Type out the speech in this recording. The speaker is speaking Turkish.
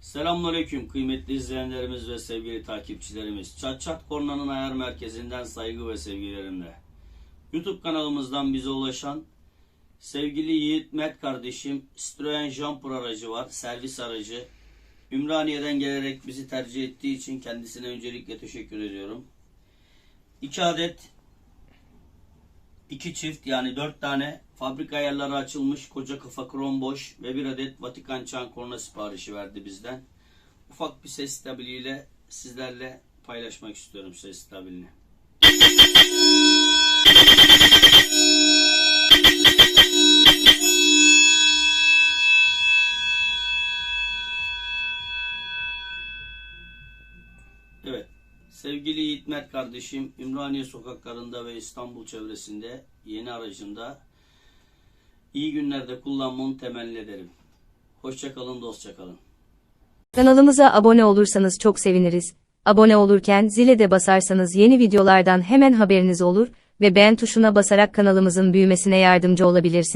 Selamünaleyküm kıymetli izleyenlerimiz ve sevgili takipçilerimiz. Çat Çat Korna'nın ayar merkezinden saygı ve sevgilerimle. YouTube kanalımızdan bize ulaşan sevgili Yiğit Mert kardeşim Citroen Jumper aracı var. Servis aracı. Ümraniye'den gelerek bizi tercih ettiği için kendisine öncelikle teşekkür ediyorum. 2 adet iki çift yani dört tane fabrika ayarları açılmış koca kafa krom boş ve bir adet Vatikan çan korna siparişi verdi bizden. Ufak bir ses stabiliyle sizlerle paylaşmak istiyorum ses stabilini. Evet. Sevgili Yiğit Mert kardeşim Ümraniye sokaklarında ve İstanbul çevresinde yeni aracında iyi günlerde kullanmanı temenni ederim. Hoşçakalın, dostça kalın. Kanalımıza abone olursanız çok seviniriz. Abone olurken zile de basarsanız yeni videolardan hemen haberiniz olur ve beğen tuşuna basarak kanalımızın büyümesine yardımcı olabilirsiniz.